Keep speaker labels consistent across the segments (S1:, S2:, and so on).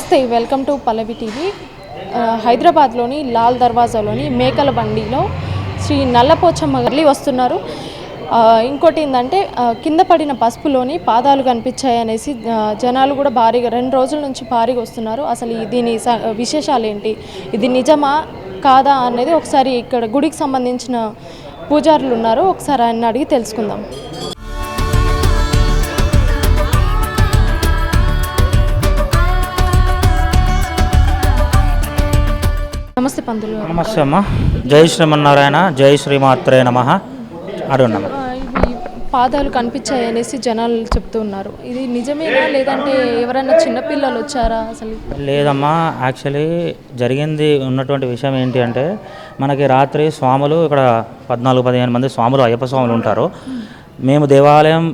S1: నమస్తే welcome to Pallavi TV. హైదరాబాద్లోని లాల్ దర్వాజాలోని మేకల బండిలో శ్రీ నల్లపోచమ్మ గారి వస్తున్నారు. ఇంకోటి ఏంటంటే కింద పడిన పసుపులోని పాదాలు కనిపించాయి అనేసి జనాలు కూడా భారీగా రెండు రోజుల నుంచి భారీగా వస్తున్నారు. అసలు దీని స- విశేషాలు ఏంటి ఇది నిజమా కాదా అనేది ఒకసారి ఇక్కడ గుడికి సంబంధించిన పూజారులు ఉన్నారు. ఒకసారి ఆయన అడిగి తెలుసుకుందాం. నమస్తే పంతులు.
S2: నమస్తే అమ్మ జై శ్రీమన్నారాయణ జై శ్రీమాత్రే నమ. అడుగున్నాము
S1: పాదాలు కనిపించాయి అనేసి జనాలు చెప్తూ ఉన్నారు. ఇది నిజమేనా లేదంటే ఎవరైనా చిన్నపిల్లలు వచ్చారా అసలు?
S2: లేదమ్మా యాక్చువల్లీ జరిగింది ఉన్నటువంటి విషయం ఏంటి అంటే మనకి రాత్రి స్వాములు ఇక్కడ పద్నాలుగు పదిహేను మంది స్వాములు అయ్యప్ప స్వాములు ఉంటారు. మేము దేవాలయం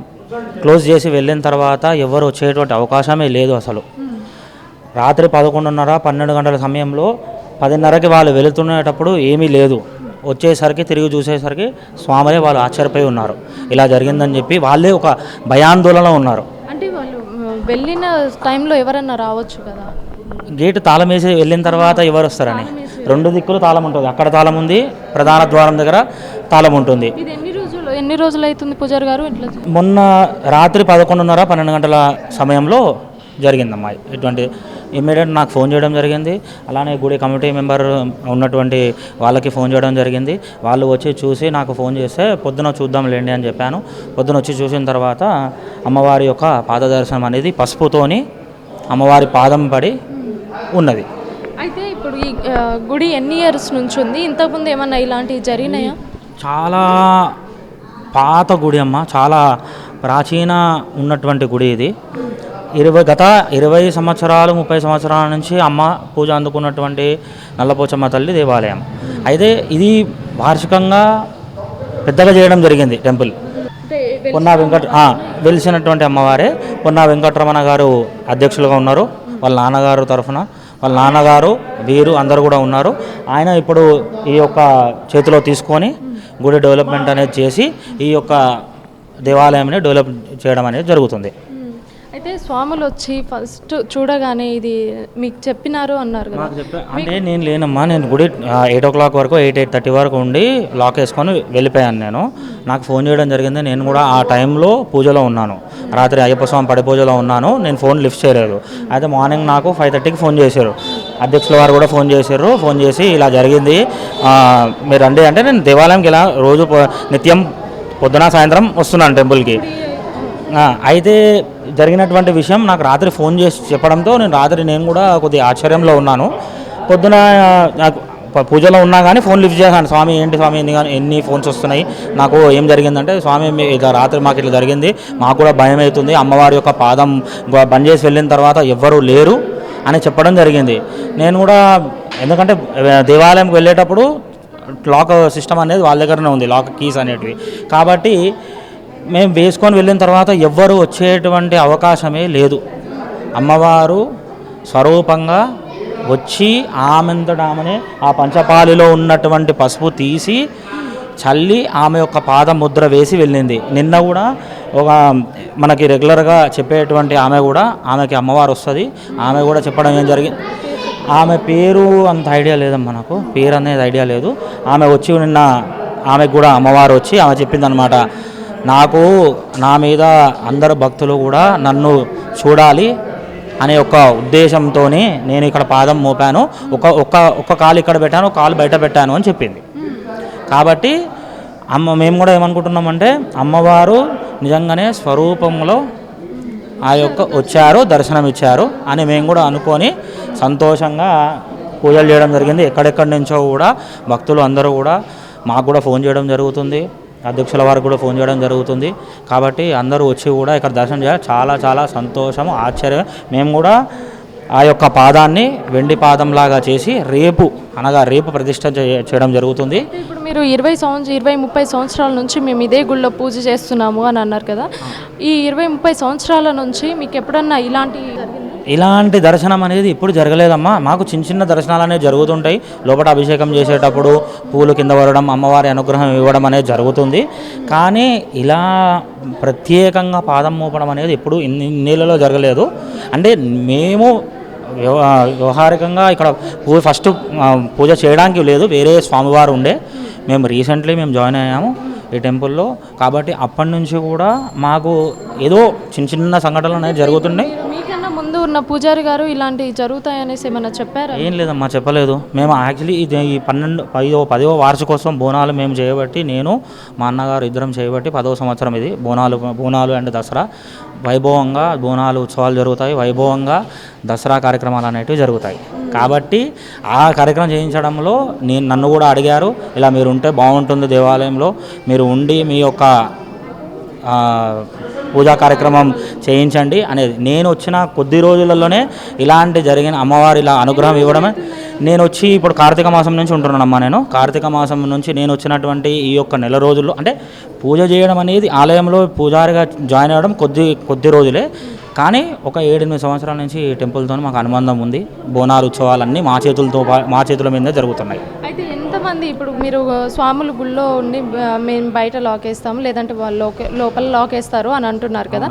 S2: క్లోజ్ చేసి వెళ్ళిన తర్వాత ఎవరు వచ్చేటువంటి అవకాశమే లేదు అసలు. రాత్రి పదకొండున్నర పన్నెండు గంటల సమయంలో పదిన్నరకి వాళ్ళు వెళుతునేటప్పుడు ఏమీ లేదు. వచ్చేసరికి తిరిగి చూసేసరికి స్వాములే వాళ్ళు ఆశ్చర్యపోయి ఉన్నారు. ఇలా జరిగిందని చెప్పి వాళ్ళే ఒక భయాందోళనలో ఉన్నారు.
S1: అంటే వాళ్ళు వెళ్ళిన టైంలో ఎవరన్నా రావచ్చు కదా?
S2: గేటు తాళం వేసి వెళ్ళిన తర్వాత ఎవరు వస్తారని? రెండు దిక్కులు తాళం ఉంటుంది. అక్కడ తాళం ఉంది ప్రధాన ద్వారం దగ్గర తాళం ఉంటుంది.
S1: ఎన్ని రోజులు ఎన్ని రోజులు అవుతుంది పూజారి గారు? ఇట్లా
S2: మొన్న రాత్రి పదకొండున్నర పన్నెండు గంటల సమయంలో జరిగిందమ్మా. ఇటువంటి ఇమ్మీడియట్ నాకు ఫోన్ చేయడం జరిగింది. అలానే గుడి కమిటీ మెంబర్ ఉన్నటువంటి వాళ్ళకి ఫోన్ చేయడం జరిగింది. వాళ్ళు వచ్చి చూసి నాకు ఫోన్ చేస్తే పొద్దున చూద్దాం లేండి అని చెప్పాను. పొద్దున వచ్చి చూసిన తర్వాత అమ్మవారి యొక్క పాద దర్శనం అనేది పసుపుతోని అమ్మవారి పాదం పడి ఉన్నది.
S1: అయితే ఇప్పుడు ఈ గుడి ఎన్ని ఇయర్స్ నుంచి ఉంది? ఇంతకుముందు ఏమన్నా ఇలాంటివి జరిగినాయా?
S2: చాలా పాత గుడి అమ్మ. చాలా ప్రాచీన ఉన్నటువంటి గుడి ఇది. ఇరవై గత ఇరవై సంవత్సరాలు ముప్పై సంవత్సరాల నుంచి అమ్మ పూజ అందుకున్నటువంటి నల్లపోచమ్మ తల్లి దేవాలయం. అయితే ఇది వార్షికంగా పెద్దగా చేయడం జరిగింది టెంపుల్. పొన్నా వెంకట వెలిసినటువంటి అమ్మవారే పొన్నా వెంకటరమణ గారు అధ్యక్షులుగా ఉన్నారు. వాళ్ళ నాన్నగారు తరఫున. వాళ్ళ నాన్నగారు వీరు అందరూ కూడా ఉన్నారు. ఆయన ఇప్పుడు ఈ యొక్క చేతిలో తీసుకొని గుడి డెవలప్మెంట్ అనేది చేసి ఈ యొక్క దేవాలయంని డెవలప్ చేయడం అనేది జరుగుతుంది.
S1: అయితే స్వాములు వచ్చి ఫస్ట్ చూడగానే ఇది మీకు చెప్పినారు అన్నారు కదా.
S2: అంటే నేను లేనమ్మా నేను గుడి ఎయిట్ ఓ క్లాక్ వరకు ఎయిట్ ఎయిట్ థర్టీ వరకు ఉండి లాక్ వేసుకొని వెళ్ళిపోయాను నేను. నాకు ఫోన్ చేయడం జరిగింది. నేను కూడా ఆ టైంలో పూజలో ఉన్నాను. రాత్రి అయ్యప్ప స్వామి పడి పూజలో ఉన్నాను. నేను ఫోన్ లిఫ్ట్ చేయలేదు. అయితే మార్నింగ్ నాకు ఫైవ్ థర్టీకి ఫోన్ చేశారు. అధ్యక్షుల వారు కూడా ఫోన్ చేశారు. ఫోన్ చేసి ఇలా జరిగింది. మీరు రండి అంటే నేను దేవాలయంకి ఇలా రోజు నిత్యం పొద్దున సాయంత్రం వస్తున్నాను టెంపుల్కి. అయితే జరిగినటువంటి విషయం నాకు రాత్రి ఫోన్ చేసి చెప్పడంతో నేను రాత్రి నేను కూడా కొద్దిగా ఆశ్చర్యంలో ఉన్నాను. పొద్దున నాకు పూజలో ఉన్నా కానీ ఫోన్ లిఫ్ట్ చేశాను. స్వామి ఏంటి స్వామి? ఎన్ని ఎన్ని ఫోన్స్ వస్తున్నాయి? నాకు ఏం జరిగిందంటే స్వామి ఇట్లా రాత్రి మాకు ఇట్లా జరిగింది. మాకు కూడా భయం అవుతుంది. అమ్మవారి యొక్క పాదం బంద్ చేసి వెళ్ళిన తర్వాత ఎవ్వరూ లేరు అని చెప్పడం జరిగింది. నేను కూడా ఎందుకంటే దేవాలయంకి వెళ్ళేటప్పుడు లాక్ సిస్టమ్ అనేది వాళ్ళ దగ్గరనే ఉంది. లాక్ కీస్ అనేటివి. కాబట్టి మేము వేసుకొని వెళ్ళిన తర్వాత ఎవ్వరు వచ్చేటువంటి అవకాశమే లేదు. అమ్మవారు స్వరూపంగా వచ్చి ఆమెంతట ఆమెనే ఆ పంచపాలిలో ఉన్నటువంటి పసుపు తీసి చల్లి ఆమె యొక్క పాద ముద్ర వేసి వెళ్ళింది. నిన్న కూడా ఒక మనకి రెగ్యులర్గా చెప్పేటువంటి ఆమె కూడా ఆమెకి అమ్మవారు వస్తుంది. ఆమె కూడా చెప్పడం ఏం జరిగింది ఆమె పేరు అంత ఐడియా లేదమ్మా నాకు. పేరు అనేది ఐడియా లేదు. ఆమె వచ్చి నిన్న ఆమెకు కూడా అమ్మవారు వచ్చి ఆమె చెప్పిందనమాట నాకు నా మీద అందరు భక్తులు కూడా నన్ను చూడాలి అనే ఒక ఉద్దేశంతో నేను ఇక్కడ పాదం మోపాను. ఒక ఒక్క ఒక్క కాలు ఇక్కడ పెట్టాను ఒక కాలు బయట పెట్టాను అని చెప్పింది. కాబట్టి అమ్మ మేము కూడా ఏమనుకుంటున్నామంటే అమ్మవారు నిజంగానే స్వరూపంలో ఆ యొక్క వచ్చారు దర్శనం ఇచ్చారు అని మేము కూడా అనుకొని సంతోషంగా పూజలు చేయడం జరిగింది. ఎక్కడెక్కడి నుంచో కూడా భక్తులు అందరూ కూడా మాకు కూడా ఫోన్ చేయడం జరుగుతుంది. అధ్యక్షుల వారికి కూడా ఫోన్ చేయడం జరుగుతుంది. కాబట్టి అందరూ వచ్చి కూడా ఇక్కడ దర్శనం చేయాలి. చాలా చాలా సంతోషం ఆశ్చర్యం మేము కూడా ఆ యొక్క పాదాన్ని వెండి పాదంలాగా చేసి రేపు అనగా రేపు ప్రతిష్ట చేయడం జరుగుతుంది.
S1: ఇప్పుడు మీరు ఇరవై సంవత్సరం ఇరవై ముప్పై సంవత్సరాల నుంచి మేము ఇదే గుళ్ళో పూజ చేస్తున్నాము అని అన్నారు కదా. ఈ ఇరవై ముప్పై సంవత్సరాల నుంచి మీకు ఎప్పుడన్నా ఇలాంటి?
S2: ఇలాంటి దర్శనం అనేది ఇప్పుడు జరగలేదమ్మా. మాకు చిన్న చిన్న దర్శనాలు అనేవి జరుగుతుంటాయి. లోపల అభిషేకం చేసేటప్పుడు పూలు కింద పడడం అమ్మవారి అనుగ్రహం ఇవ్వడం అనేది జరుగుతుంది. కానీ ఇలా ప్రత్యేకంగా పాదం మోపడం అనేది ఎప్పుడు ఇన్ని ఇన్నేళ్ళలో జరగలేదు. అంటే మేము వ్యవహారికంగా ఇక్కడ పూ ఫస్ట్ పూజ చేయడానికి లేదు. వేరే స్వామివారు ఉండే. మేము రీసెంట్లీ మేము జాయిన్ అయ్యాము ఈ టెంపుల్లో. కాబట్టి అప్పటి నుంచి కూడా మాకు ఏదో చిన్న చిన్న సంఘటనలు అనేవి జరుగుతున్నాయి.
S1: ముందు ఉన్న పూజారి గారు ఇలాంటివి జరుగుతాయనేసి ఏమైనా చెప్పారా?
S2: ఏం లేదమ్మా చెప్పలేదు. మేము యాక్చువల్లీ ఇది ఈ పన్నెండు పదో పదో వార్షికోత్సవం బోనాలు మేము చేయబట్టి నేను మా అన్నగారు ఇద్దరం చేయబట్టి పదవ సంవత్సరం ఇది బోనాలు బోనాలు అండ్ దసరా. వైభవంగా బోనాలు ఉత్సవాలు జరుగుతాయి. వైభవంగా దసరా కార్యక్రమాలు అనేటివి జరుగుతాయి. కాబట్టి ఆ కార్యక్రమం చేయించడంలో నేను నన్ను కూడా అడిగారు. ఇలా మీరు ఉంటే బాగుంటుంది దేవాలయంలో. మీరు ఉండి మీ యొక్క పూజా కార్యక్రమం చేయించండి అనేది. నేను వచ్చిన కొద్ది రోజులలోనే ఇలాంటి జరిగిన అమ్మవారి ఇలా అనుగ్రహం ఇవ్వడమే. నేను వచ్చి ఇప్పుడు కార్తీక మాసం నుంచి ఉంటున్నానమ్మా నేను. కార్తీక మాసం నుంచి నేను వచ్చినటువంటి ఈ యొక్క నెల రోజుల్లో అంటే పూజ చేయడం అనేది ఆలయంలో పూజారిగా జాయిన్ అవ్వడం కొద్ది కొద్ది రోజులే. కానీ ఒక ఏడెనిమిది సంవత్సరాల నుంచి టెంపుల్తో మాకు అనుబంధం ఉంది. బోనాలు ఉత్సవాలన్నీ మా చేతులతో మా చేతుల మీదే జరుగుతున్నాయి.
S1: ఎంతమంది ఇప్పుడు మీరు స్వాములు గుళ్ళో ఉండి మేము బయట లాక్ వేస్తాము. లేదంటే వాళ్ళు లోకే- లోపల లాక్ వేస్తారు అని అంటున్నారు కదా.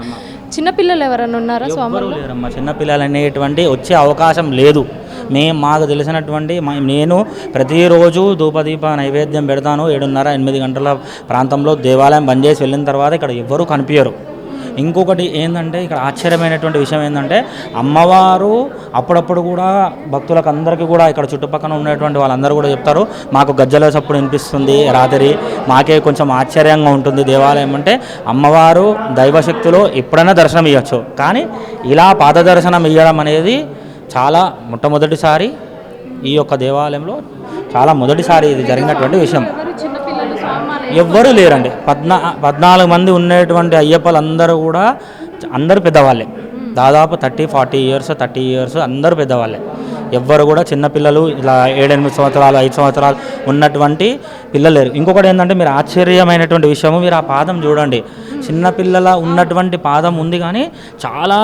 S1: చిన్నపిల్లలు ఎవరైనా ఉన్నారా స్వాములు
S2: లేరమ్మా. చిన్నపిల్లలు అనేటువంటి వచ్చే అవకాశం లేదు. మేము మాకు తెలిసినటువంటి మా- నేను ప్రతిరోజు ధూపదీప నైవేద్యం పెడతాను. ఏడున్నర ఎనిమిది గంటల ప్రాంతంలో దేవాలయం బంద్ చేసి వెళ్ళిన తర్వాత ఇక్కడ ఎవ్వరూ కనిపించరు ఇంకొకటి ఏంటంటే ఇక్కడ ఆశ్చర్యమైనటువంటి విషయం ఏంటంటే అమ్మవారు అప్పుడప్పుడు కూడా భక్తులకు అందరికీ కూడా ఇక్కడ చుట్టుపక్కల ఉన్నటువంటి వాళ్ళందరూ కూడా చెప్తారు మాకు గజ్జల చప్పుడు వినిపిస్తుంది రాత్రి మాకే కొంచెం ఆశ్చర్యంగా ఉంటుంది దేవాలయం అంటే అమ్మవారు దైవశక్తిలో ఎప్పుడైనా దర్శనం ఇవ్వచ్చు కానీ ఇలా పాద దర్శనం ఇవ్వడం అనేది చాలా మొట్టమొదటిసారి ఈ యొక్క దేవాలయంలో చాలా మొదటిసారి ఇది జరిగినటువంటి విషయం. ఎవ్వరూ లేరండి. పద్నా పద్నాలుగు మంది ఉన్నటువంటి అయ్యప్పలు అందరూ కూడా అందరూ పెద్దవాళ్ళే. దాదాపు thirty forty years thirty years అందరూ పెద్దవాళ్ళే. ఎవ్వరు కూడా చిన్నపిల్లలు ఇలా ఏడెనిమిది సంవత్సరాలు ఐదు సంవత్సరాలు ఉన్నటువంటి పిల్లలు లేరు. ఇంకొకటి ఏంటంటే మీరు ఆశ్చర్యమైనటువంటి విషయము మీరు ఆ పాదం చూడండి. చిన్నపిల్లల ఉన్నటువంటి పాదం ఉంది కానీ చాలా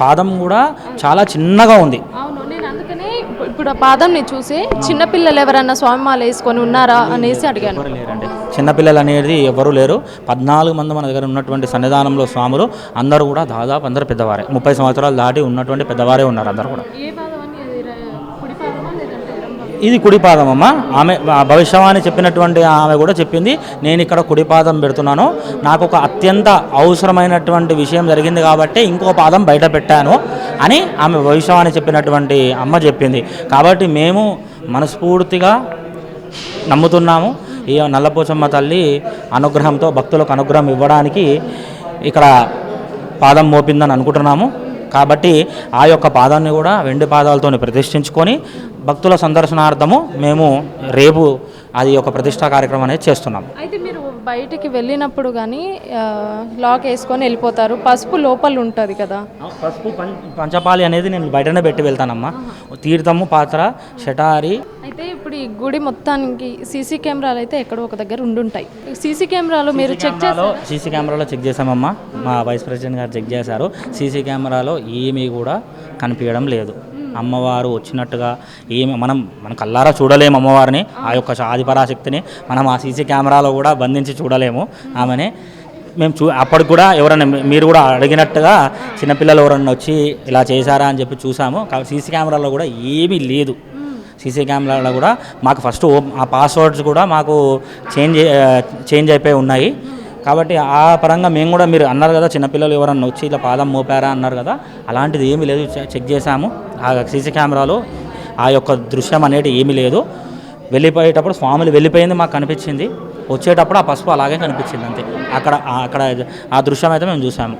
S2: పాదం కూడా చాలా చిన్నగా ఉంది.
S1: ఇప్పుడు ఆ పాదంని చూసి చిన్నపిల్లలు ఎవరన్నా స్వామిమాల వేసుకొని ఉన్నారా అనేసి అడిగాను.
S2: ఎవరు లేరండి? చిన్నపిల్లలు అనేది ఎవరు లేరు. పద్నాలుగు మంది మన దగ్గర ఉన్నటువంటి సన్నిధానంలో స్వాములు అందరూ కూడా దాదాపు అందరూ పెద్దవారే. ముప్పై సంవత్సరాలు దాటి ఉన్నటువంటి పెద్దవారే ఉన్నారు అందరూ కూడా.
S1: ఏ పాదం అని అది ర- కుడి పాదమా లేదంటే ఎడమ పాదమా?
S2: ఇది కుడిపాదం అమ్మ ఆమె భవిష్యవాణి చెప్పినటువంటి ఆమె కూడా చెప్పింది నేను ఇక్కడ కుడిపాదం పెడుతున్నాను. నాకు ఒక అత్యంత అవసరమైనటువంటి విషయం జరిగింది కాబట్టి ఇంకో పాదం బయట పెట్టాను అని ఆమె భవిష్యవాణి చెప్పినటువంటి అమ్మ చెప్పింది. కాబట్టి మేము మనస్ఫూర్తిగా నమ్ముతున్నాము. ఈ నల్లపోచమ్మ తల్లి అనుగ్రహంతో భక్తులకు అనుగ్రహం ఇవ్వడానికి ఇక్కడ పాదం మోపిందని అనుకుంటున్నాము. కాబట్టి ఆ యొక్క పాదాన్ని కూడా వెండి పాదాలతో ప్రతిష్ఠించుకొని భక్తుల సందర్శనార్థము మేము రేపు అది ఒక ప్రతిష్టా కార్యక్రమం అనేది చేస్తున్నాం.
S1: అయితే మీరు బయటికి వెళ్ళినప్పుడు కానీ లాక్ వేసుకొని వెళ్ళిపోతారు. పసుపు లోపల ఉంటుంది కదా.
S2: పసుపు పంచపాలి అనేది నేను బయటనే పెట్టి వెళ్తానమ్మా. తీర్థము పాత్ర షటారి.
S1: అయితే ఇప్పుడు ఈ గుడి మొత్తానికి సీసీ కెమెరాలు అయితే ఎక్కడో ఒక దగ్గర ఉండుంటాయి. సీసీ కెమెరాలు మీరు చెక్ చేసి
S2: కెమెరాలో సీసీ కెమెరాలో చెక్ చేసామమ్మా మా వైస్ ప్రెసిడెంట్ గారు చెక్ చేశారు. సీసీ కెమెరాలో ఏమీ కూడా కనిపించడం లేదు. అమ్మవారు వచ్చినట్టుగా ఏమి మనం మన కల్లారా చూడలేము అమ్మవారిని ఆ యొక్క ఆదిపరాశక్తిని. మనం ఆ సీసీ కెమెరాలో కూడా బంధించి చూడలేము. ఆమెని మేము చూ అప్పటికి కూడా ఎవరైనా మీరు కూడా అడిగినట్టుగా చిన్నపిల్లలు ఎవరన్నా వచ్చి ఇలా చేశారా అని చెప్పి చూసాము. సీసీ కెమెరాలో కూడా ఏమీ లేదు. సీసీ కెమెరాలో కూడా మాకు ఫస్ట్ ఆ పాస్వర్డ్స్ కూడా మాకు చేంజ్ చేంజ్ అయిపోయి ఉన్నాయి. కాబట్టి ఆ పరంగా మేము కూడా మీరు అన్నారు కదా చిన్నపిల్లలు ఎవరన్నా వచ్చి ఇలా పాదం మోపారా అన్నారు కదా అలాంటిది ఏమీ లేదు. చె- చెక్ చేశాము. ఆ సీసీ కెమెరాలో ఆ యొక్క దృశ్యం అనేది ఏమీ లేదు. వెళ్ళిపోయేటప్పుడు స్వాములు వెళ్ళిపోయింది మాకు కనిపించింది. వచ్చేటప్పుడు ఆ పసుపు అలాగే కనిపించింది అంతే. అక్కడ అక్కడ ఆ దృశ్యం అయితే మేము చూసాము.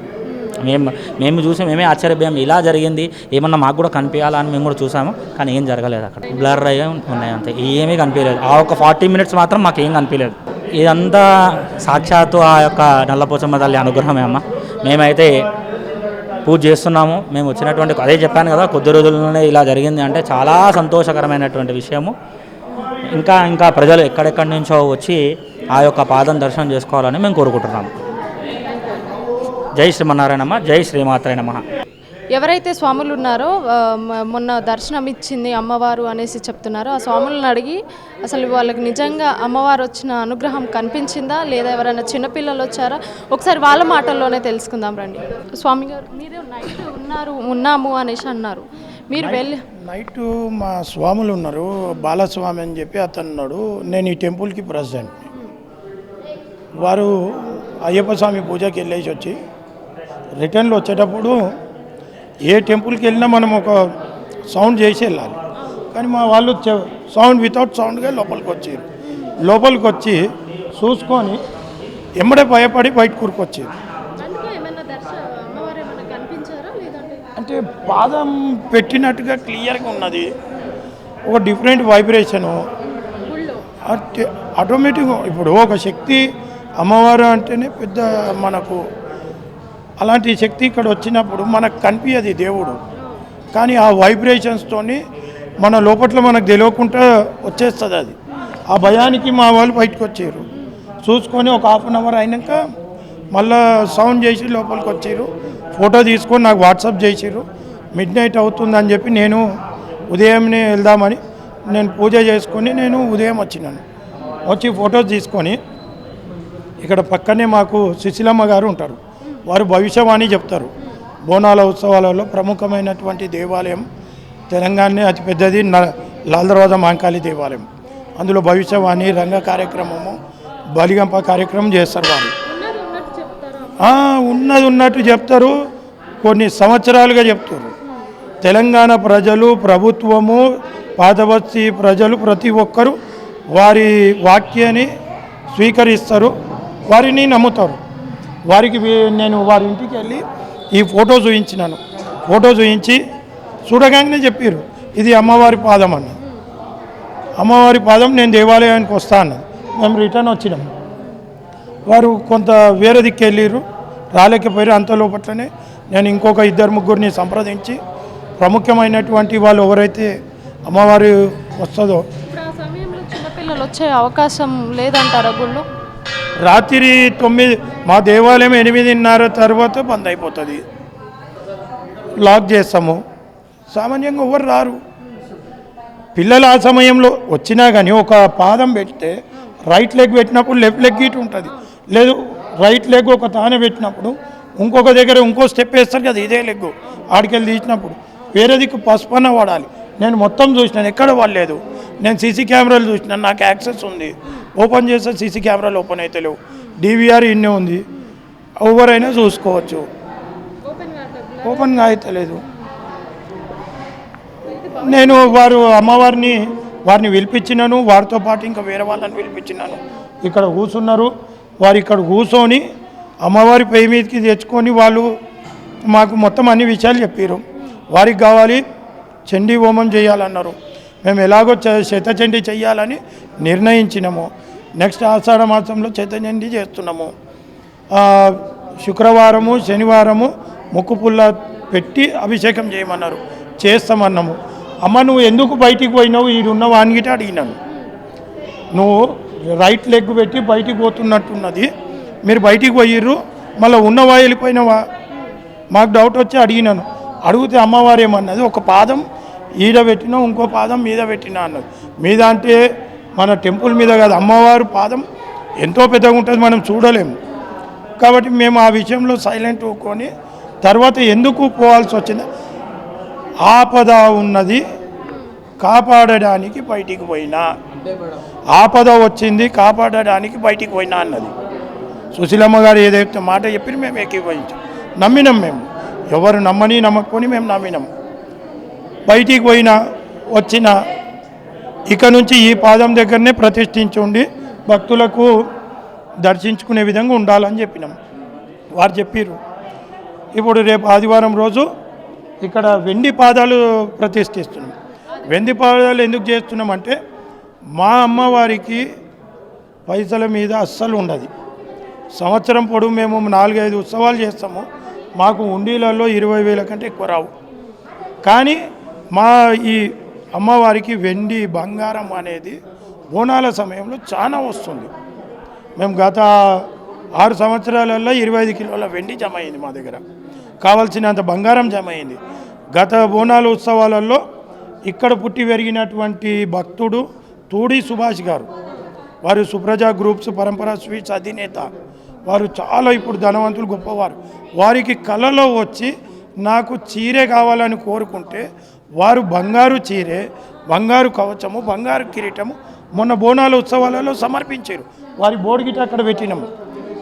S2: మేము మేము చూసి మేమే ఆశ్చర్యపోయాము ఇలా జరిగింది ఏమన్నా మాకు కూడా కనిపించాలా అని మేము కూడా చూసాము. కానీ ఏం జరగలేదు అక్కడ. బ్లర్ అయ్యే ఉన్నాయి అంతే. ఏమీ కనిపించలేదు. ఆ ఒక ఫార్టీ మినిట్స్ మాత్రం మాకు ఏం కనిపించలేదు. ఇదంతా సాక్షాత్తు ఆ యొక్క నల్లపోచమ్మ తల్లి అనుగ్రహమే అమ్మ. మేమైతే పూజ చేస్తున్నాము. మేము వచ్చినటువంటి అదే చెప్పాను కదా కొద్ది రోజుల్లోనే ఇలా జరిగింది అంటే చాలా సంతోషకరమైనటువంటి విషయము. ఇంకా ఇంకా ప్రజలు ఎక్కడెక్కడి నుంచో వచ్చి ఆ యొక్క పాదం దర్శనం చేసుకోవాలని మేము కోరుకుంటున్నాము. జై శ్రీమన్నారాయణమ్మ జై శ్రీమాత్రే నమ.
S1: ఎవరైతే స్వాములు ఉన్నారో మొన్న దర్శనం ఇచ్చింది అమ్మవారు అనేసి చెప్తున్నారో. ఆ స్వాములను అడిగి అసలు వాళ్ళకి నిజంగా అమ్మవారు వచ్చిన అనుగ్రహం కనిపించిందా? లేదా ఎవరైనా చిన్నపిల్లలు వచ్చారా? ఒకసారి వాళ్ళ మాటల్లోనే తెలుసుకుందాం రండి. స్వామి గారు మీరు నైట్ ఉన్నారు ఉన్నాము అనేసి అన్నారు. మీరు వెళ్ళి
S3: నైట్ మా స్వాములు ఉన్నారు. బాలస్వామి అని చెప్పి అతను ఉన్నాడు. నేను ఈ టెంపుల్కి ప్రెసిడెంట్ వారు అయ్యప్ప స్వామి పూజకి వెళ్ళేసి వచ్చి రిటర్న్లో వచ్చేటప్పుడు ఏ టెంపుల్కి వెళ్ళినా మనం ఒక సౌండ్ చేసి వెళ్ళాలి. కానీ మా వాళ్ళు సౌండ్ వితౌట్ సౌండ్గా లోపలికి వచ్చారు. లోపలికి వచ్చి చూసుకొని ఎమ్మడే భయపడి బయట కూరుకొచ్చారు అంటే పాదం పెట్టినట్టుగా క్లియర్గా ఉన్నది. ఒక డిఫరెంట్ వైబ్రేషను. ఆటోమేటిక్గా ఇప్పుడు ఒక శక్తి అమ్మవారు అంటేనే పెద్ద మనకు అలాంటి శక్తి ఇక్కడ వచ్చినప్పుడు మనకు కనిపించదు దేవుడు. కానీ ఆ వైబ్రేషన్స్తో మన లోపల మనకు తెలియకుండా వచ్చేస్తుంది అది. ఆ భయానికి మా వాళ్ళు బయటకు వచ్చారు. చూసుకొని ఒక హాఫ్ అన్ అవర్ అయినాక మళ్ళా సౌండ్ చేసి లోపలికి వచ్చారు. ఫోటో తీసుకొని నాకు వాట్సాప్ చేసారు. మిడ్ నైట్ అవుతుందని చెప్పి నేను ఉదయంనే వెళ్దామని నేను పూజ చేసుకొని నేను ఉదయం వచ్చినాను. వచ్చి ఫొటోస్ తీసుకొని ఇక్కడ పక్కనే మాకు సుశీలమ్మ గారు ఉంటారు. వారు భవిష్యవాణి చెప్తారు. బోనాల ఉత్సవాలలో ప్రముఖమైనటువంటి దేవాలయం తెలంగాణనే అతిపెద్దది న లాల్ దర్వాజా మాంకాళి దేవాలయం. అందులో భవిష్యవాణి రంగ కార్యక్రమము బలిగంప కార్యక్రమం చేస్తారు వారు
S1: ఉన్నది ఉన్నట్టు చెప్తారు.
S3: కొన్ని సంవత్సరాలుగా చెప్తారు. తెలంగాణ ప్రజలు ప్రభుత్వము పాతబస్తీ ప్రజలు ప్రతి ఒక్కరూ వారి వాక్యాన్ని స్వీకరిస్తారు. వారిని నమ్ముతారు. వారికి నేను వారి ఇంటికి వెళ్ళి ఈ ఫోటో చూయించినాను. ఫోటో చూయించి చూడగానే చెప్పారు ఇది అమ్మవారి పాదం అన్న. అమ్మవారి పాదం నేను దేవాలయానికి వస్తా అన్నది మేము రిటర్న్ వచ్చినాము వారు కొంత వేరే దిక్కు వెళ్ళారు రాలేకపోయారు అంత లోపట్లనే. నేను ఇంకొక ఇద్దరు ముగ్గురిని సంప్రదించి ప్రముఖమైనటువంటి వాళ్ళు ఎవరైతే అమ్మవారు వస్తుందో
S1: చిన్నపిల్లలు వచ్చే అవకాశం లేదంటారా గుళ్ళు?
S3: రాత్రి తొమ్మిది మా దేవాలయం ఎనిమిదిన్నర తర్వాత బంద్ అయిపోతుంది. లాక్ చేస్తాము. సామాన్యంగా ఎవరు రారు. పిల్లలు ఆ సమయంలో వచ్చినా కానీ ఒక పాదం పెడితే రైట్ లెగ్ పెట్టినప్పుడు లెఫ్ట్ లెగ్ ఇటు ఉంటుంది. లేదు రైట్ లెగ్ ఒక తానే పెట్టినప్పుడు ఇంకొక దగ్గర ఇంకో స్టెప్ వేస్తారు కదా ఇదే లెగ్ ఆడికెళ్ళి తీసినప్పుడు వేరే దిక్కు పసుపన్న వాడాలి. నేను మొత్తం చూసినాను ఎక్కడ వాడలేదు. నేను సీసీ కెమెరాలు చూసినాను నాకు యాక్సెస్ ఉంది. ఓపెన్ చేస్తే సీసీ కెమెరాలు ఓపెన్ అయితే లేవు. డీవీఆర్ ఇన్నే ఉంది. ఎవరైనా చూసుకోవచ్చు. ఓపెన్గా అయితే లేదు. నేను వారు అమ్మవారిని వారిని పిలిపించినాను. వారితో పాటు ఇంకా వేరే వాళ్ళని పిలిపించినాను. ఇక్కడ కూర్చున్నారు. వారు ఇక్కడ కూర్చొని అమ్మవారి పై మీదకి తెచ్చుకొని వాళ్ళు మాకు మొత్తం అన్ని విషయాలు చెప్పారు వారికి కావాలి చండీ హోమం చేయాలన్నారు. మేము ఎలాగో శతచండీ చేయాలని నిర్ణయించినాము. నెక్స్ట్ ఆషాఢ మాసంలో చైతన్యండి చేస్తున్నాము. శుక్రవారము శనివారము ముక్కు పుల్ల పెట్టి అభిషేకం చేయమన్నారు. చేస్తామన్నాము. అమ్మ నువ్వు ఎందుకు బయటికి పోయినావు? ఈడున్న వానిగిట అడిగినాను. నువ్వు రైట్ లెగ్ పెట్టి బయటికి పోతున్నట్టున్నది. మీరు బయటికి పోయిర్రు. మళ్ళీ ఉన్నవా వెళ్ళిపోయినవా? మాకు డౌట్ వచ్చి అడిగినాను. అడిగితే అమ్మవారు ఏమన్నది? ఒక పాదం ఈడ పెట్టినా ఇంకో పాదం మీద పెట్టినా అన్నది. మీద అంటే మన టెంపుల్ మీద కాదు అమ్మవారు పాదం ఎంతో పెద్దగా ఉంటుంది మనం చూడలేము కాబట్టి మేము ఆ విషయంలో సైలెంట్ ఊకొని తర్వాత ఎందుకు పోవాల్సి వచ్చింది? ఆపద ఉన్నది కాపాడడానికి బయటికి పోయినా. ఆపద వచ్చింది కాపాడడానికి బయటికి పోయినా అన్నది. సుశీలమ్మ గారు ఏదైతే మాట చెప్పి మేము ఏకీభవించాం. నమ్మినాం మేము. ఎవరు నమ్మని నమ్మకొని మేము నమ్మినాం. బయటికి పోయినా వచ్చిన ఇక నుంచి ఈ పాదం దగ్గరనే ప్రతిష్ఠించుండి భక్తులకు దర్శించుకునే విధంగా ఉండాలని చెప్పినాం. వారు చెప్పారు ఇప్పుడు రేపు ఆదివారం రోజు ఇక్కడ వెండి పాదాలు ప్రతిష్ఠిస్తున్నాం. వెండి పాదాలు ఎందుకు చేస్తున్నామంటే మా అమ్మవారికి పైసల మీద అస్సలు ఉండదు. సంవత్సరం పొడవు మేము నాలుగైదు ఉత్సవాలు చేస్తాము. మాకు ఉండీలలో ఇరవై వేల కంటే ఎక్కువ రావు. కానీ మా ఈ అమ్మవారికి వెండి బంగారం అనేది బోనాల సమయంలో చాలా వస్తుంది. మేము గత ఆరు సంవత్సరాలలో ఇరవై ఐదు కిలోల వెండి జమ అయింది మా దగ్గర. కావలసినంత బంగారం జమ అయింది. గత బోనాల ఉత్సవాలలో ఇక్కడ పుట్టి పెరిగినటువంటి భక్తుడు తూడి సుభాష్ గారు. వారు సుప్రజ గ్రూప్స్ పరంపర స్వీట్స్ అధినేత. వారు చాలా ఇప్పుడు ధనవంతులు గొప్పవారు. వారికి కళలో వచ్చి నాకు చీరే కావాలని కోరుకుంటే వారు బంగారు చీరే బంగారు కవచము బంగారు కిరీటము మొన్న బోనాల ఉత్సవాలలో సమర్పించారు. వారి బోర్డు అక్కడ పెట్టినాము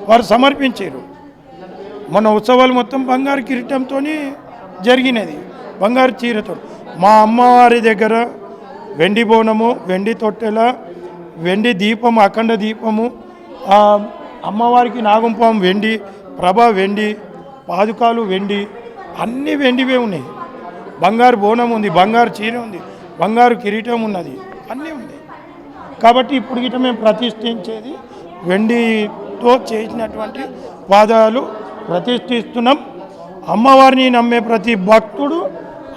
S3: వారు సమర్పించారు. మొన్న ఉత్సవాలు మొత్తం బంగారు కిరీటంతో జరిగినది. బంగారు చీరతో. మా అమ్మవారి దగ్గర వెండి బోనము వెండి తొట్టెల వెండి దీపము అఖండ దీపము అమ్మవారికి నాగుంపం వెండి ప్రభ వెండి పాదుకాలు వెండి అన్నీ వెండివే ఉన్నాయి. బంగారు బోనం ఉంది బంగారు చీర ఉంది బంగారు కిరీటం ఉన్నది అన్నీ ఉంది కాబట్టి ఇప్పుడు గిట్ట మేము ప్రతిష్ఠించేది వెండితో చేసినటువంటి పాదాలు ప్రతిష్ఠిస్తున్నాం. అమ్మవారిని నమ్మే ప్రతి భక్తుడు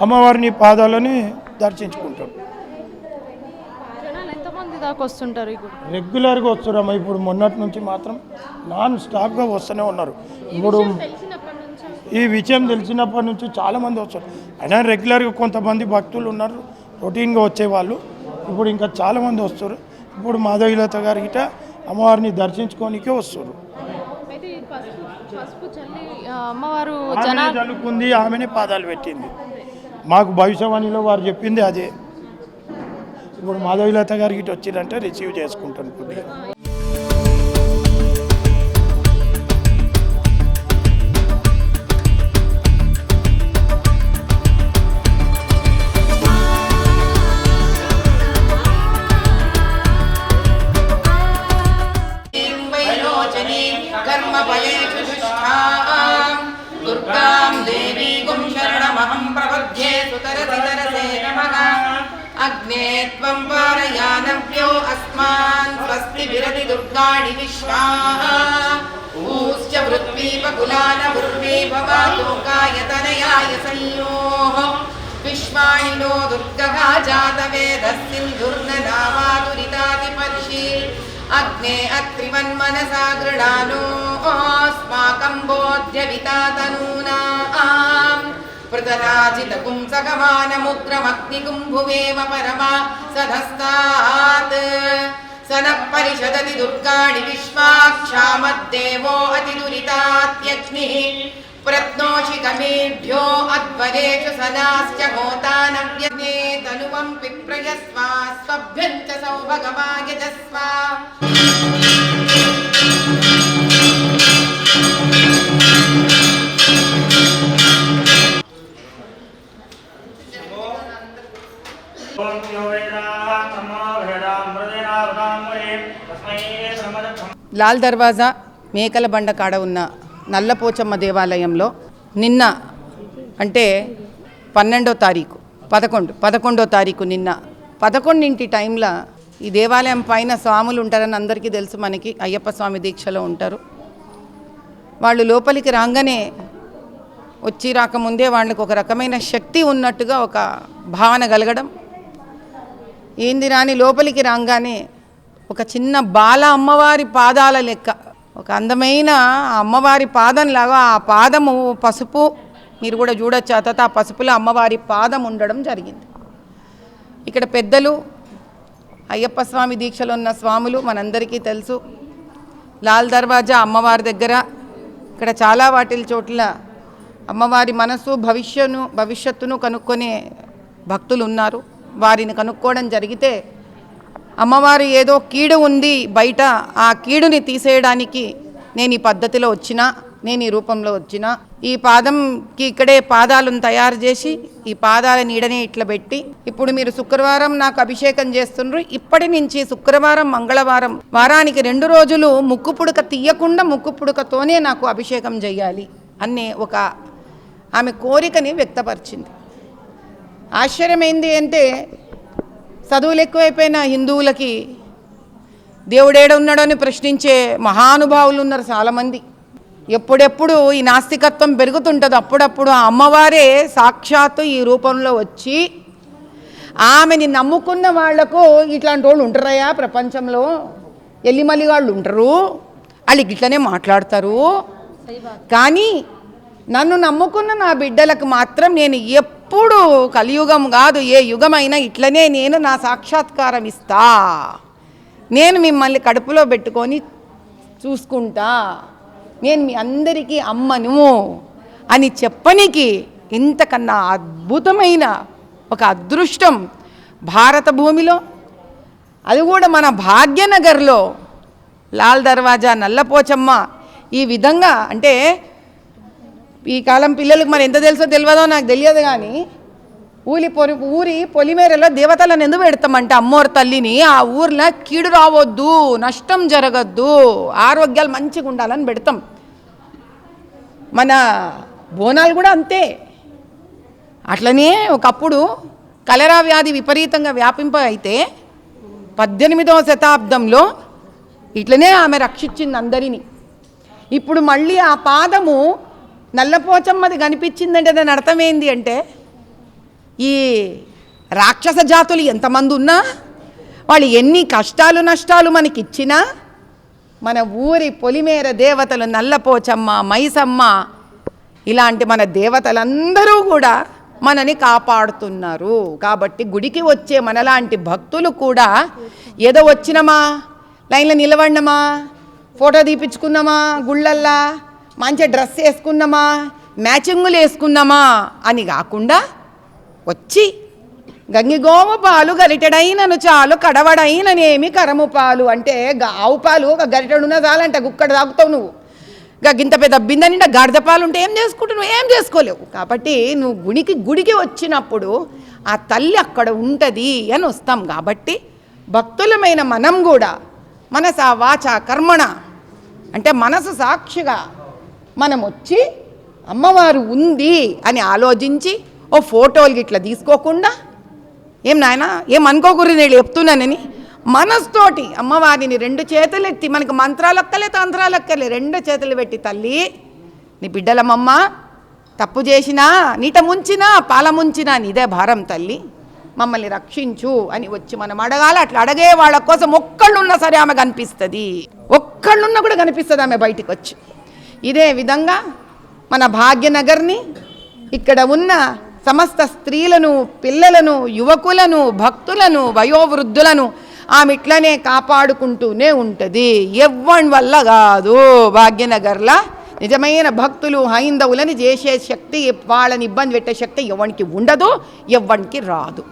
S3: అమ్మవారిని పాదాలని దర్శించుకుంటాడు.
S1: వస్తుంటారు
S3: రెగ్యులర్గా వస్తున్నాం. ఇప్పుడు మొన్నటి నుంచి మాత్రం నాన్ స్టాప్గా వస్తూనే ఉన్నారు. ఇప్పుడు ఈ విషయం తెలిసినప్పటి నుంచి చాలామంది వస్తారు అయినా రెగ్యులర్గా కొంతమంది భక్తులు ఉన్నారు రొటీన్గా వచ్చేవాళ్ళు. ఇప్పుడు ఇంకా చాలామంది వస్తారు. ఇప్పుడు మాధవీలత గారి గిట అమ్మవారిని దర్శించుకోనికే వస్తారు.
S1: అమ్మవారు
S3: చల్లుకుంది ఆమెనే పాదాలు పెట్టింది. మాకు భవిష్యవాణిలో వారు చెప్పింది అదే. ఇప్పుడు మాధవీలత గారికి వచ్చిందంటే రిసీవ్ చేసుకుంటాను కొద్దిగా
S4: प्रपद्ये सुतरसि तरसे नमः अग्ने त्वं पारयानव्यो अस्मान् स्वस्ति विरति दुर्गाणि विश्वाः ऊश्च पृथ्वीपकुलान उर्वी भवातोकायतनयाय संयोः विश्वाणि नो दुर्गः जातवेदः सिन्धुर्नदावातुरितातिपर्षि अग्ने अत्रिवन्मनसा गृणानोऽस्माकं बोध्यवितातनूनाम् పృతరాజితకుం సగమానముద్రమగ్నికుంభువేమ పరమా సధస్తాత్ సనః పరిషదతి దుర్గాణి విశ్వాక్షామద్దేవో అతిదురితాత్యగ్నిః ప్రత్నోషి కమేఢ్యో అధ్వరేషు
S2: సదాశ్చ హోతానవ్యే తనువం పిప్రయస్వా స్వభ్యం చ సౌభగమాయజస్వ
S4: లాల్ దర్వాజా మేకల బండ కాడ ఉన్న నల్లపోచమ్మ దేవాలయంలో నిన్న అంటే పన్నెండో తారీఖు పదకొండు పదకొండో తారీఖు నిన్న పదకొండింటి టైంలో ఈ దేవాలయం పైన స్వాములు ఉంటారని అందరికీ తెలుసు మనకి అయ్యప్ప స్వామి దీక్షలో ఉంటారు. వాళ్ళు లోపలికి రాగానే వచ్చి రాకముందే వాళ్ళకి ఒక రకమైన శక్తి ఉన్నట్టుగా ఒక భావన కలగడం. ఏంది రాని లోపలికి రాగానే ఒక చిన్న బాల అమ్మవారి పాదాల లెక్క. ఒక అందమైన అమ్మవారి పాదం లాగా ఆ పాదము పసుపు మీరు కూడా చూడొచ్చు అతత ఆ పసుపులో అమ్మవారి పాదం ఉండడం జరిగింది. ఇక్కడ పెద్దలు అయ్యప్ప స్వామి దీక్షలో ఉన్న స్వాములు మనందరికీ తెలుసు. లాల్ దర్వాజా అమ్మవారి దగ్గర ఇక్కడ చాలా వాటిల చోట్ల అమ్మవారి మనసు భవిష్యను భవిష్యత్తును కనుక్కొనే భక్తులు ఉన్నారు. వారిని కనుక్కోవడం జరిగితే అమ్మవారు ఏదో కీడు ఉంది బయట ఆ కీడుని తీసేయడానికి నేను ఈ పద్ధతిలో వచ్చిన నేను ఈ రూపంలో వచ్చిన ఈ పాదంకి ఇక్కడే పాదాలను తయారు చేసి ఈ పాదాల నీడనే ఇట్లా పెట్టి ఇప్పుడు మీరు శుక్రవారం నాకు అభిషేకం చేస్తుండ్రు ఇప్పటి నుంచి శుక్రవారం మంగళవారం వారానికి రెండు రోజులు ముక్కు పుడక తీయకుండా ముక్కు పుడకతోనే నాకు అభిషేకం చేయాలి అనే ఒక ఆమె కోరికని వ్యక్తపరిచింది. ఆశ్చర్యమైంది అంటే చదువులు ఎక్కువైపోయిన హిందువులకి దేవుడేడ ఉన్నాడో అని ప్రశ్నించే మహానుభావులు ఉన్నారు చాలామంది. ఎప్పుడెప్పుడు ఈ నాస్తికత్వం పెరుగుతుంటుంది అప్పుడప్పుడు ఆ అమ్మవారే సాక్షాత్తు ఈ రూపంలో వచ్చి ఆమెని నమ్ముకున్న వాళ్ళకు ఇట్లాంటి వాళ్ళు ఉంటారయ్యా ప్రపంచంలో. ఎల్లిమల్లి వాళ్ళు ఉంటారు వాళ్ళు ఇట్లనే మాట్లాడతారు. కానీ నన్ను నమ్ముకున్న నా బిడ్డలకు మాత్రం నేను ఎప్పుడు కలియుగం కాదు ఏ యుగమైనా ఇట్లనే నేను నా సాక్షాత్కారం ఇస్తా. నేను మిమ్మల్ని కడుపులో పెట్టుకొని చూసుకుంటా. నేను మీ అందరికీ అమ్మను అని చెప్పనికి ఇంతకన్నా అద్భుతమైన ఒక అదృష్టం భారత భూమిలో అది కూడా మన భాగ్యనగర్లో. లాల్ దర్వాజా నల్లపోచమ్మ ఈ విధంగా అంటే ఈ కాలం పిల్లలకు మరి ఎంత తెలుసో తెలియదో నాకు తెలియదు కానీ ఊరి పొరి ఊరి పొలిమేరలో దేవతలను ఎందుకు పెడతామంటే? అమ్మోరు తల్లిని ఆ ఊర్లో కీడు రావద్దు నష్టం జరగద్దు ఆరోగ్యాలు మంచిగా ఉండాలని పెడతాం. మన బోనాలు కూడా అంతే. అట్లనే ఒకప్పుడు కలరా వ్యాధి విపరీతంగా వ్యాపింప అయితే పద్దెనిమిదవ శతాబ్దంలో ఇట్లనే ఆమె రక్షించింది అందరినీ. ఇప్పుడు మళ్ళీ ఆ పాదము నల్లపోచమ్మది కనిపించిందంటే దాని అర్థం ఏంది అంటే ఈ రాక్షస జాతులు ఎంతమంది ఉన్నా వాళ్ళు ఎన్ని కష్టాలు నష్టాలు మనకిచ్చినా మన ఊరి పొలిమేర దేవతలు నల్లపోచమ్మ మైసమ్మ ఇలాంటి మన దేవతలందరూ కూడా మనని కాపాడుతున్నారు. కాబట్టి గుడికి వచ్చే మనలాంటి భక్తులు కూడా ఏదో వచ్చినమా? లైన్లో నిలబడినమా? ఫోటో తీపించుకున్నామా గుళ్ళల్లా? మంచి డ్రెస్ వేసుకున్నామా? మ్యాచింగులు వేసుకున్నామా? అని కాకుండా వచ్చి గంగిగోము పాలు గరిటెడైనను చాలు కడవడైననేమి కరము పాలు. అంటే ఆవు పాలు ఒక గరిటెడున్న చాలంట గుక్కడ తాగుతావు నువ్వు. ఇక గింత పెద్ద బిందె నిండా గాడిద పాలు ఉంటే ఏం చేసుకుంటున్నావు ఏం చేసుకోలేవు. కాబట్టి నువ్వు గుడికి గుడికి వచ్చినప్పుడు ఆ తల్లి అక్కడ ఉంటుంది అని వస్తాం. కాబట్టి భక్తులమైన మనం కూడా మనసా వాచ కర్మణ. అంటే మనసు సాక్షిగా మనం వచ్చి అమ్మవారు ఉంది అని ఆలోచించి ఓ ఫోటోలు గిట్లా తీసుకోకుండా ఏం నాయన ఏం అనుకోకూడదు నేను చెప్తున్నానని? మనస్తోటి అమ్మవారిని రెండు చేతులు ఎత్తి మనకి మంత్రాలు అక్కలే తంత్రాలు అక్కలే రెండు చేతులు పెట్టి తల్లి నీ బిడ్డలమ్మమ్మ తప్పు చేసినా నీట ముంచినా పాల ముంచినా నీదే భారం తల్లి. మమ్మల్ని రక్షించు అని వచ్చి మనం అడగాల. అట్లా అడగే వాళ్ళ కోసం ఒక్కళ్ళున్నా సరే ఆమె కనిపిస్తుంది. ఒక్కళ్ళున్నా కూడా కనిపిస్తుంది ఆమె బయటికి వచ్చి ఇదే విధంగా మన భాగ్యనగర్ని ఇక్కడ ఉన్న సమస్త స్త్రీలను పిల్లలను యువకులను భక్తులను వయోవృద్ధులను ఆమె ఇట్లనే కాపాడుకుంటూనే ఉంటుంది. ఎవ్వని వల్ల కాదు. భాగ్యనగర్లా నిజమైన భక్తులు హైందవులని చేసే శక్తి వాళ్ళని ఇబ్బంది పెట్టే శక్తి ఎవరికి ఉండదు ఎవ్వనికి రాదు.